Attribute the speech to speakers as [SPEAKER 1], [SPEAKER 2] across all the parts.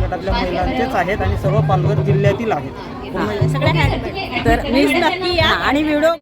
[SPEAKER 1] गटातल्या महिलांचेच आहेत आणि सर्व पालघर जिल्ह्यातील आहेत.
[SPEAKER 2] तर मीच नक्की या आणि व्हिडिओ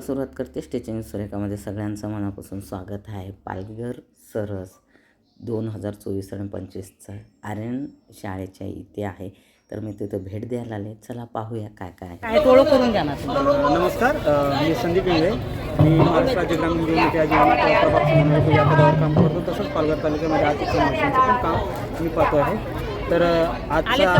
[SPEAKER 3] सुरुवात करते स्टिचिंग सुरेखामध्ये. सगळ्यांचं मनापासून स्वागत आहे. पालघर सरस दोन हजार चोवीस आणि पंचवीसचा आर्यन शाळेच्या इथे आहे. तर मी तिथं भेट द्यायला आले चला पाहूया काय काय आहे.
[SPEAKER 2] काय ओळख करून द्या ना तुम्ही.
[SPEAKER 1] नमस्कार मी संदीप इंगळे मी महाराष्ट्र राज्य ग्रामीण समन्वयक या पदावर काम करतो तसंच पालघर तालुक्यामध्ये आर्थिक समस्यांचं पण काम मी पाहतो आहे तर आजचा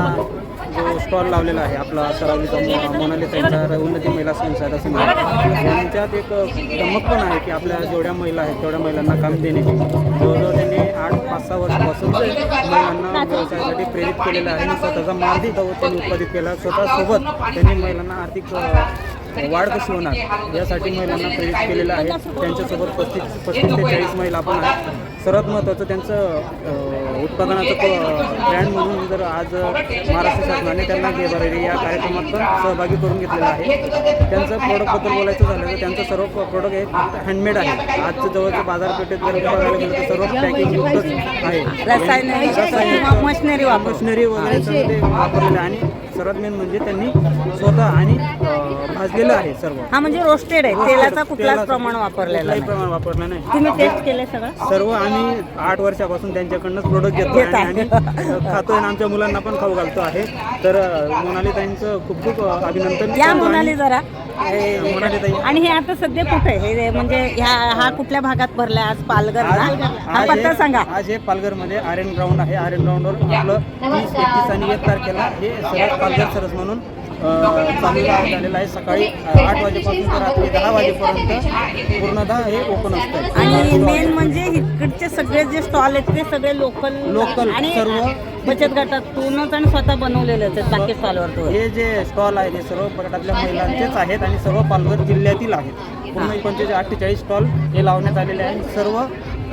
[SPEAKER 1] जो स्टॉल लावलेला आहे आपला सरावलीचा मो- मोनालिसांचा उन्नती महिला संसार समाज यांच्यात एक धमक पण आहे की आपल्या जेवढ्या महिला आहेत तेवढ्या महिलांना काम देण्याची जवळजवळ त्यांनी आठ पाच सहा वर्षापासून महिलांना व्यवसायासाठी प्रेरित केलेलं आहे आणि स्वतःचा मार्गी त्यांनी उत्पादित केला. स्वतःसोबत त्यांनी महिलांना आर्थिक वाढ कशी होणार? यासाठी महिलांना प्रेरित केलेलं आहे. त्यांच्यासोबत पस्तीस पस्तीस ते चाळीस महिला आपण आहेत. सर्वात महत्त्वाचं त्यांचं उत्पादनाचं ब्रँड म्हणून जर आज महाराष्ट्र शासनाने त्यांना गेबारेरी या कार्यक्रमात पण सहभागी करून घेतलेलं आहे. त्यांचं प्रोडक्टबद्दल बोलायचं झालं तर त्यांचं सर्व प्रोडक्ट हे हँडमेड आहे. आजचं जवळचं बाजारपेठेत जर बघायला गेलं तर सर्व पॅकिंग युक्तच आहे.
[SPEAKER 2] रासायनिक मशिनरी
[SPEAKER 1] मशिनरी वगैरे वापरलेलं आणि सर्वात मेन म्हणजे त्यांनी स्वतः आणि भाजलेलं आहे सर्व.
[SPEAKER 2] हा म्हणजे रोस्टेड आहे. तेलाचा कुठलाच
[SPEAKER 1] तेलाचं
[SPEAKER 2] प्रमाण वापरलेला नाही.
[SPEAKER 1] प्रमाण वापरलं नाही.
[SPEAKER 2] तुम्ही टेस्ट केले सगळं?
[SPEAKER 1] सर्व आम्ही आठ वर्षापासून त्यांच्याकडनंच प्रोडक्ट घेतो
[SPEAKER 2] घेत
[SPEAKER 1] आणि
[SPEAKER 2] आहे.
[SPEAKER 1] आणि खातो आणि आमच्या मुलांना पण खाऊ घालतो आहे. तर अ, मोनालीताईंचं खूप खूप अ, अभिनंदन.
[SPEAKER 2] या
[SPEAKER 1] करतो आणि-
[SPEAKER 2] जरा. आणि हे आता सध्या कुठे हे म्हणजे ह्या हा कुठल्या भागात भरलाय? आज पालघर हा पत्ता सांगा.
[SPEAKER 1] आज हे पालघरमध्ये आर एन ग्राउंड आहे. आर एन ग्राउंडवर आपलं तीस एकतीस आणि एक तारखेला हे सरस पालघर सरस म्हणून चालू झालेलं आहे. सकाळी आठ वाजेपासून रात्री दहा वाजेपर्यंत पूर्णतः हे ओपन असतं
[SPEAKER 2] आणि मेन म्हणजे इकडचे सगळे जे स्टॉल आहेत ते सगळे लोकल आणि
[SPEAKER 1] सर्व.
[SPEAKER 2] बचत गटातूनच आणि स्वतः बनवलेलेच आहेत बाकी स्टॉलवर तो
[SPEAKER 1] हे जे स्टॉल आहेत हे सर्व गटातल्या महिलांचेच आहेत आणि सर्व पालघर जिल्ह्यातील आहेत. पूर्ण पंचेचाळीस अठ्ठेचाळीस स्टॉल हे लावण्यात आलेले आहेत. सर्व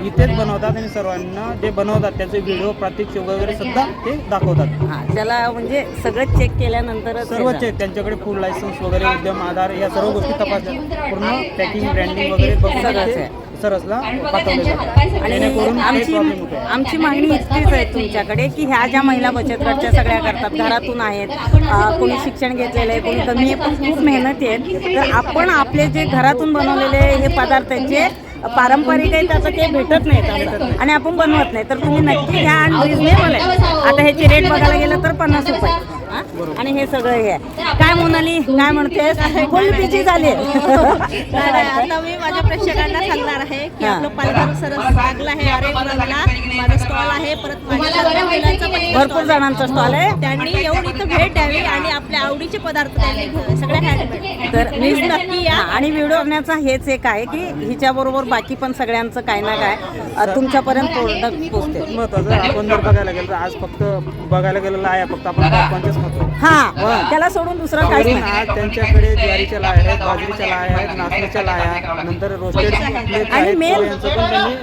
[SPEAKER 1] इथेच बनवतात आणि सर्वांना जे बनवतात त्याचे व्हिडिओ प्रात्यक्षिक वगैरे सुद्धा ते दाखवतात.
[SPEAKER 2] हा त्याला म्हणजे सगळं चेक केल्यानंतरच
[SPEAKER 1] सर्व
[SPEAKER 2] हे
[SPEAKER 1] चेक त्यांच्याकडे फुल लायसन्स वगैरे उद्यम आधार या सर्व गोष्टी तपासल्या. पूर्ण पॅकिंग ब्रँडिंग वगैरे बघून
[SPEAKER 2] सगळंच
[SPEAKER 1] ते
[SPEAKER 2] आहे.
[SPEAKER 1] सरसला पाठवले जातात
[SPEAKER 2] आणि
[SPEAKER 1] जेणेकरून काही
[SPEAKER 2] आमची
[SPEAKER 1] प्रॉब्लेम होतो
[SPEAKER 2] आमची मागणी इतकीच आहे तुमच्याकडे की ह्या ज्या महिला बचत गटच्या सगळ्या करतात घरातून आहेत अं, कोणी शिक्षण घेतलेलं आहे कोणी कमी आहे पण खूप मेहनती आहेत. तर आपण आपले जे घरातून बनवलेले हे पदार्थ आहेत जे पारंपरिक आहे त्याचं ते भेटत नाही आणि आपण बनवत नाही. तर तुम्ही नक्की घ्या आणि रिजनेबल आहे. आता ह्याची रेट बघायला गेलं तर पन्नास रुपये. आणि हे सगळं हे. आहे काय मोनाली? काय म्हणतेस? फुल बिजी झाली.
[SPEAKER 4] आता मी माझ्या प्रेक्षकांना सांगणार आहे की. आपलं पालघर सरस लागलं आहे. अरे माझा स्टॉल आहे. परत
[SPEAKER 2] भरपूर. जणांचा स्टॉल आहे.
[SPEAKER 4] त्यांनी येऊन इथं भेट द्यावी आणि आपल्या आवडीचे पदार्थ त्यांनी घेऊन सगळ्या हँडमेड
[SPEAKER 2] तर मी
[SPEAKER 4] मीच नक्की या.
[SPEAKER 2] हा, आणि व्हिडिओ बनण्याचा हेच एक आहे की हिच्याबरोबर बाकी पण सगळ्यांचं काय ना काय तुमच्यापर्यंत प्रोडक्ट पोचते
[SPEAKER 1] महत्वाचं आपण जर बघायला गेलं तर आज फक्त बघायला गेलेलं आहे. फक्त आपण
[SPEAKER 2] हा. त्याला सोडून दुसरं
[SPEAKER 1] वरून
[SPEAKER 2] नाही.
[SPEAKER 1] आज त्यांच्याकडे ज्वारीच्या लाया आहेत बाजरीच्या लाया आहेत नाचणीच्या लाया नंतर रोस्टेड
[SPEAKER 2] आणि
[SPEAKER 1] त्यांनी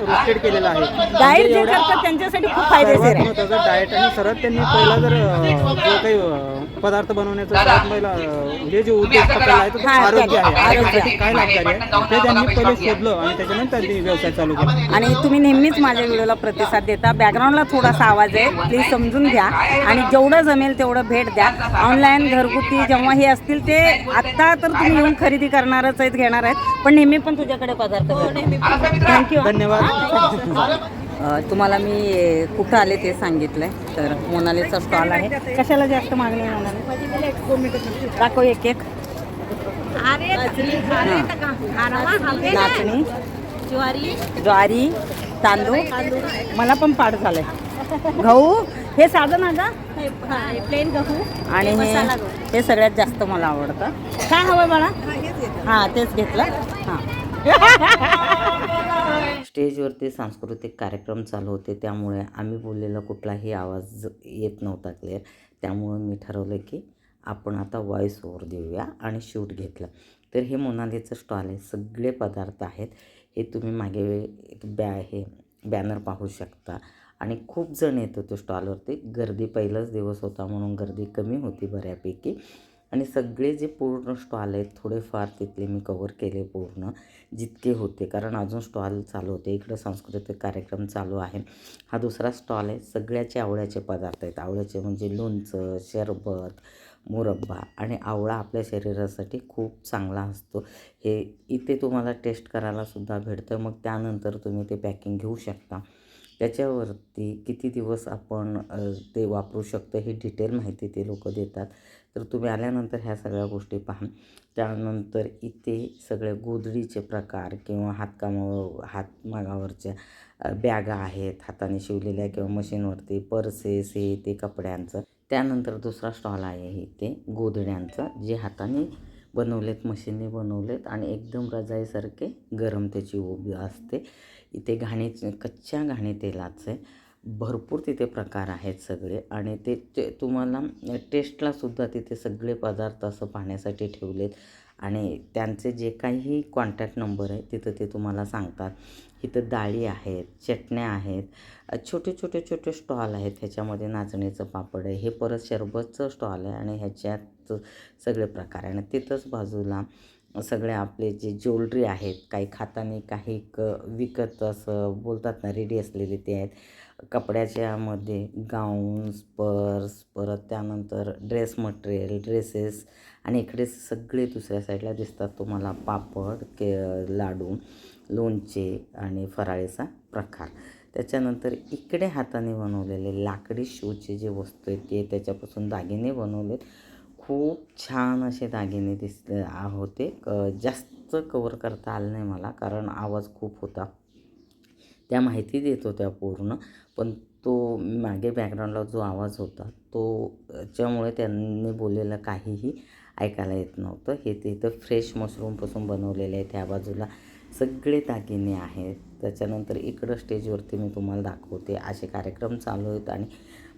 [SPEAKER 1] रोस्टेड केलेलं आहे.
[SPEAKER 2] डाएट जे करतात त्यांच्यासाठी खूप फायदेशीर आहे.
[SPEAKER 1] महत्वाचं डाएट आणि सर्वात त्यांनी पहिला जर जो काही पदार्थ बनवण्याचा सर्वात पहिला हे जे उद्देश पकडला आहे तो आरोग्य आहे.
[SPEAKER 2] आरोग्य.
[SPEAKER 1] आरोग्यासाठी काय लागणार आहे? ते त्यांनी पहिले शोधलं आणि त्याच्यानंतर त्यांनी व्यवसाय चालू केला.
[SPEAKER 2] आणि तुम्ही नेहमीच माझ्या व्हिडिओला प्रतिसाद देता. बॅकग्राऊंडला थोडासा आवाज आहे. प्लीज समजून घ्या. आणि जेवढं जमेल तेवढं भेट द्या ऑनलाईन घरगुती जेव्हा हे असतील ते आत्ता तर तुम्ही येऊन खरेदी करणारच आहेत घेणार आहेत. पण नेहमी पण तुझ्याकडे पदार्थ थँक्यू
[SPEAKER 1] धन्यवाद.
[SPEAKER 2] तुम्हाला मी कुठं आले ते सांगितलंय. तर मोनालीचा स्टॉल आहे. कशाला जास्त मागणी आहे मोनाली? दाखव एक एक. नाचणी
[SPEAKER 4] ज्वारी.
[SPEAKER 2] ज्वारी तांदूळ. मला पण पाठ झालंय. गहू हे साधं ना का
[SPEAKER 4] प्लेन गहू
[SPEAKER 2] आणि हे. हे सगळ्यात जास्त मला आवडतं. काय हवं मला? हां तेच घेतलं. हां.
[SPEAKER 3] स्टेजवरती सांस्कृतिक कार्यक्रम चालू होते त्यामुळे आम्ही बोललेला कुठलाही आवाज येत नव्हता क्लिअर त्यामुळं मी ठरवलं की आपण आता व्हॉईस ओव्हर देऊया आणि शूट घेतलं. तर हे मोनालीचं स्टॉल आहे. सगळे पदार्थ आहेत. हे तुम्ही मागे एक बॅ हे बॅनर पाहू शकता. आणि खूप जण येत होते स्टॉलवरती. गर्दी पहिलाच दिवस होता म्हणून गर्दी कमी होती बऱ्यापैकी. आणि सगळे जे पूर्ण स्टॉल आहेत थोडेफार तिथले मी कवर केले पूर्ण जितके होते. कारण अजून स्टॉल चालू होते. इकडं सांस्कृतिक कार्यक्रम चालू आहे. हा दुसरा स्टॉल आहे. सगळ्याचे आवळ्याचे पदार्थ आहेत. आवळ्याचे म्हणजे लोणचं शरबत मुरब्बा आणि आवळा आपल्या शरीरासाठी खूप चांगला असतो. हे इथे तुम्हाला टेस्ट करायला सुद्धा भेटतं मग त्यानंतर तुम्ही ते पॅकिंग घेऊ शकता. त्याच्यावरती किती दिवस आपण ते वापरू शकतो हे डिटेल माहिती ते लोक देतात. तर तुम्ही आल्यानंतर ह्या सगळ्या गोष्टी पहा. त्यानंतर इथे सगळे गोधडीचे प्रकार किंवा हातकामावर हातमागावरच्या बॅगा आहेत हाताने शिवलेल्या किंवा मशीनवरती पर्सेस हे ते कपड्यांचं. त्यानंतर दुसरा स्टॉल आहे इथे गोधड्यांचं जे हाताने बनवलेत मशीनने बनवलेत आणि एकदम रजाईसारखे गरम त्याची उभी असते. इथे घाणे कच्च्या घाणी तेलाचे भरपूर तिथे प्रकार आहेत सगळे आणि ते ते तुम्हाला टेस्टलासुद्धा तिथे सगळे पदार्थ असं पाहण्यासाठी ठेवलेत. आणि त्यांचे जे काही कॉन्टॅक्ट नंबर आहे तिथं ते तुम्हाला सांगतात. इथं डाळी आहेत चटण्या आहेत छोटे छोटे छोटे स्टॉल आहेत. ह्याच्यामध्ये नाचणीचं पापड आहे. हे परत शरबतचं स्टॉल आहे आणि ह्याच्यात सगळे प्रकार आहे. आणि तिथंच बाजूला सगळे आपले जे ज्वेलरी आहेत काही खाताने काही क विकत असं बोलतात ना रेडी असलेले ते आहेत. कपड्याच्यामध्ये गाऊन्स पर्स परत त्यानंतर ड्रेस मटेरियल ड्रेसेस आणि इकडे सगळे दुसऱ्या साईडला दिसतात तुम्हाला पापड के लाडू लोणचे आणि फराळीचा प्रकार. त्याच्यानंतर इकडे हाताने बनवलेले लाकडी शोचे जे वस्तू आहेत ते त्याच्यापासून दागिने बनवलेत. खूप छान असे दागिने दिसले होते. क जास्त कवर करता आलं नाही मला कारण आवाज खूप होता. त्या माहिती देत होत्या पूर्ण पण तो मागे बॅकग्राऊंडला जो आवाज होता तो त्यामुळे त्यांनी बोललेलं काहीही ऐकायला येत नव्हतं. हे ते इथं फ्रेश मशरूमपासून बनवलेले आहेत त्या बाजूला सगळे दागिने आहेत. त्याच्यानंतर इकडं स्टेजवरती मी तुम्हाला दाखवते. असे कार्यक्रम चालू आहेत आणि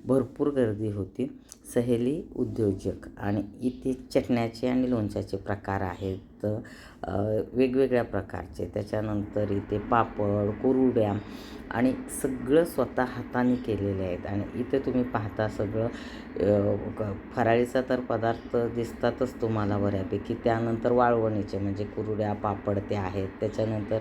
[SPEAKER 3] भरपूर गर्दी होती. सहेली उद्योजक आणि इथे चटण्याचे आणि लोणच्याचे प्रकार आहेत. वेगवेगळ्या प्रकारचे. त्याच्यानंतर इथे पापड कुरुड्या आणि सगळं स्वतः हाताने केलेले आहेत. आणि इथे तुम्ही पाहता सगळं क- फराळीचा तर पदार्थ दिसतातच तुम्हाला बऱ्यापैकी. त्यानंतर वाळवणीचे म्हणजे कुरुड्या पापड ते आहेत. त्याच्यानंतर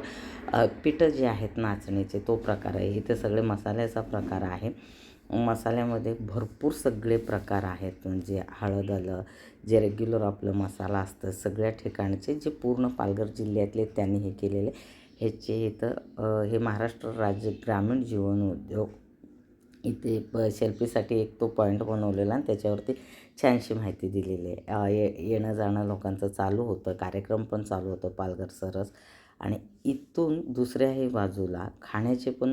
[SPEAKER 3] पिठं जे आहेत नाचणीचे तो प्रकार आहे. इथे सगळे मसाल्याचा प्रकार आहे. मसाल्यामध्ये भरपूर सगळे प्रकार आहेत. म्हणजे हळद आलं जे रेग्युलर आपलं मसाला असतं सगळ्या ठिकाणचे जे पूर्ण पालघर जिल्ह्यातले त्यांनी हे केलेले. ह्याचे इथं हे महाराष्ट्र राज्य ग्रामीण जीवन उद्योग इथे प शेल्फीसाठी एक तो पॉईंट बनवलेला आणि त्याच्यावरती छानशी माहिती दिलेली आहे. ये येणं जाणं लोकांचं चालू होतं कार्यक्रम पण चालू होतं पालघर सरस. आणि इथून दुसऱ्याही बाजूला खाण्याचे पण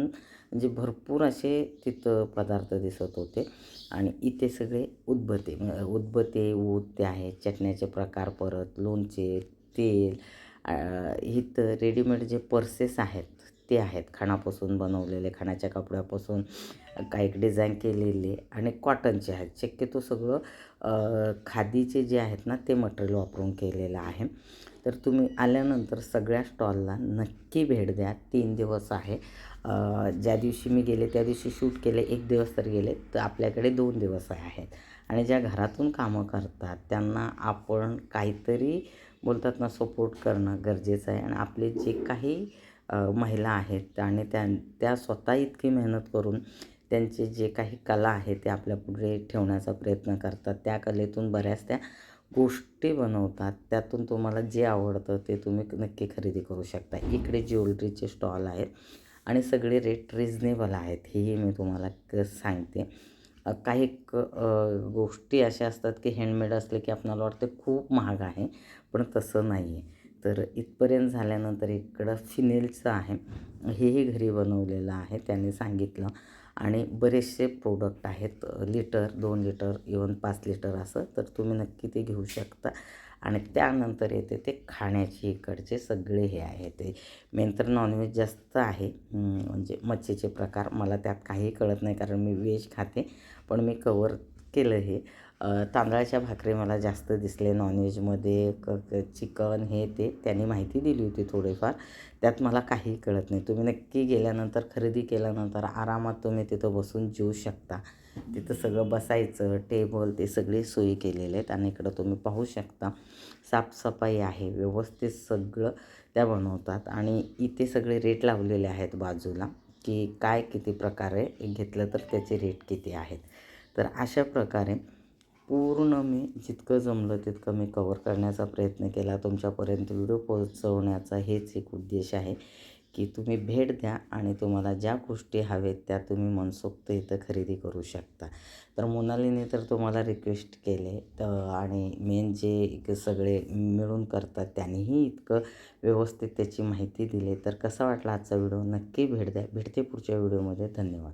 [SPEAKER 3] म्हणजे भरपूर असे तिथं पदार्थ दिसत होते. आणि इथे सगळे उदबते उदबते उदबत्ते ऊद ते आहेत चटण्याचे प्रकार परत लोणचे तेल इथं रेडीमेड जे पर्सेस आहेत ते आहेत. खाणापासून बनवलेले खाण्याच्या कपड्यापासून काही डिझाईन केलेले आणि कॉटनचे आहेत. शक्यतो सगळं खादीचे जे आहेत ना ते मटेरियल वापरून केलेलं आहे. तर तुम्ही आल्यानंतर सगळ्या स्टॉलला नक्की भेट द्या. तीन दिवस आहे. ज्या दिवशी मी गेले त्या दिवशी शूट केले. एक दिवस तर गेले तर आपल्याकडे दोन दिवस आहेत. आणि ज्या घरातून कामं करतात त्यांना आपण काहीतरी बोलतात ना सपोर्ट करणं गरजेचं आहे. आणि आपले जे काही महिला आहेत आणि त्या त्या स्वतः इतकी मेहनत करून त्यांचे जे काही कला आहे ते आपल्या पुढे ठेवण्याचा प्रयत्न करतात. त्या कलेतून बऱ्याच त्या गोष्टी बनवतात. त्यातून तुम्हाला जे आवडतं ते तुम्ही नक्की खरेदी करू शकता. इकडे ज्वेलरीचे स्टॉल आहेत आणि सगळे रेट रिजनेबल आहेत हेही मी तुम्हाला क सांगते. काही क गोष्टी अशा असतात की हँडमेड असले की आपणाला वाटते खूप महाग आहे पण तसं नाही आहे तर इथपर्यंत झाल्यानंतर इकडं फिनेलचं आहे. हेही घरी बनवलेलं आहे त्यांनी सांगितलं. आणि बरेचसे प्रोडक्ट आहेत लिटर दोन लिटर इवन पाच लिटर असं तर तुम्ही नक्की ते घेऊ शकता. आणि त्यानंतर येते ते खाण्याची इकडचे सगळे हे आहे ते. मेन तर नॉनव्हेज जास्त आहे म्हणजे मच्छीचे प्रकार. मला त्यात काही कळत नाही कारण मी व्हेज खाते पण मी कवर केलं हे. तांदळाच्या भाकरी मला जास्त दिसले नॉनव्हेजमध्ये क चिकन हे ते त्यांनी माहिती दिली होती थोडीफार. त्यात मला काही कळत नाही. तुम्ही नक्की गेल्यानंतर खरेदी केल्यानंतर आरामात तुम्ही तिथं बसून जेऊ शकता. तिथं सगळं बसायचं टेबल ते सगळी सोयी केलेले आहेत आणि इकडं तुम्ही पाहू शकता. साफसफाई आहे व्यवस्थित सगळं त्या बनवतात आणि इथे सगळे रेट लावलेले आहेत बाजूला की काय किती प्रकारे घेतलं तर त्याचे रेट किती आहेत. तर अशा प्रकारे पूर्ण मी जितकं जमलं तितकं मी कवर करण्याचा प्रयत्न केला. तुमच्यापर्यंत व्हिडिओ पोहोचवण्याचा हेच एक उद्देश आहे की तुम्ही भेट द्या आणि तुम्हाला ज्या गोष्टी हवेत त्या तुम्ही मनसोक्त इथं खरेदी करू शकता. तर मोनालीने तर तुम्हाला रिक्वेस्ट केले तर आणि मेन जे एक सगळे मिळून करतात त्यांनीही इतकं व्यवस्थित त्याची माहिती दिली. तर कसा वाटला आजचा व्हिडिओ? नक्की भेट द्या. भेटते पुढच्या व्हिडिओमध्ये. धन्यवाद.